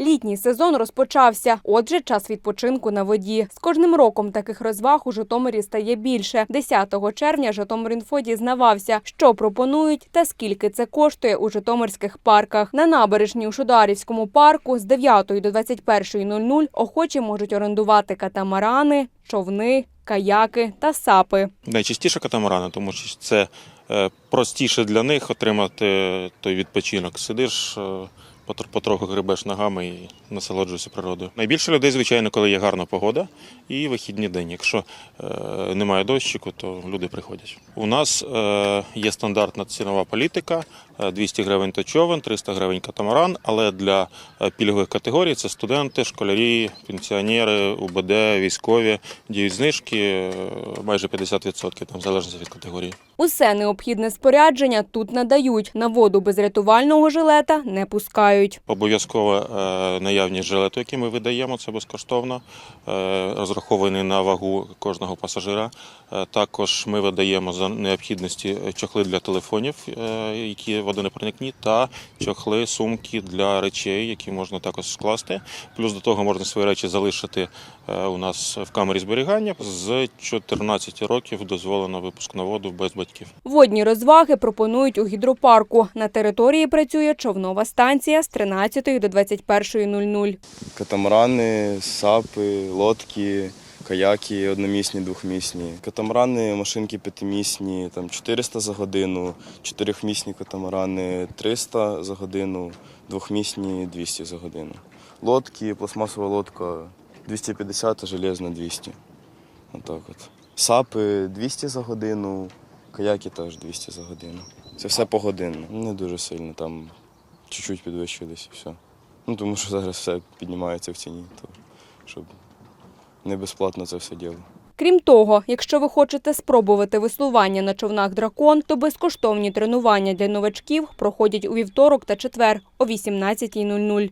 Літній сезон розпочався. Отже, час відпочинку на воді. З кожним роком таких розваг у Житомирі стає більше. 10 червня Житомирінфо дізнавався, що пропонують та скільки це коштує у житомирських парках. На набережній у Шударівському парку з 9 до 21.00 охочі можуть орендувати катамарани, човни, каяки та сапи. Найчастіше катамарани, тому що це е, простіше для них отримати той відпочинок. Сидиш, е, потроху грибеш ногами і насолоджуєшся природою. Найбільше людей, звичайно, коли є гарна погода і вихідні день. Якщо е, немає дощику, то люди приходять. У нас е, є стандартна цінова політика: е, 200 гривень то човен, 300 гривень катамаран. Але для е, пільгових категорій це студенти, школярі, пенсіонери, УБД, військові діють знижки е, майже 50%, там в залежності від категорії. Усе необхідне спорядження тут надають. На воду без рятувального жилета не пускають. Обов'язково е, наявність жилету, який ми видаємо, це безкоштовно, е, розрахований на вагу кожного пасажира. Е, також ми видаємо за необхідності чохли для телефонів, які водонепроникні, та чохли, сумки для речей, які можна також скласти. Плюс до того можна свої речі залишити у нас в камері зберігання. З 14 років дозволено випуск на воду без батьків. Водні розваги пропонують у гідропарку. На території працює човнова станція 13 до 21.00. Катамарани, сапи, лодки, каяки одномісні, двохмісні. Катамарани, машинки п'ятимісні, там 400 за годину, чотирьохмісні катамарани 300 за годину, двохмісні 200 за годину. Лодки, пластмасова лодка 250, а железна 200. Отак от. Сапи 200 за годину, каяки теж 200 за годину. Це все погодинно. Не дуже сильно, там чуть-чуть підвищились і все. Ну, тому що зараз все піднімається в ціні, то щоб не безплатно це все діло. Крім того, якщо ви хочете спробувати веслування на човнах дракон, то безкоштовні тренування для новачків проходять у вівторок та четвер о 18.00.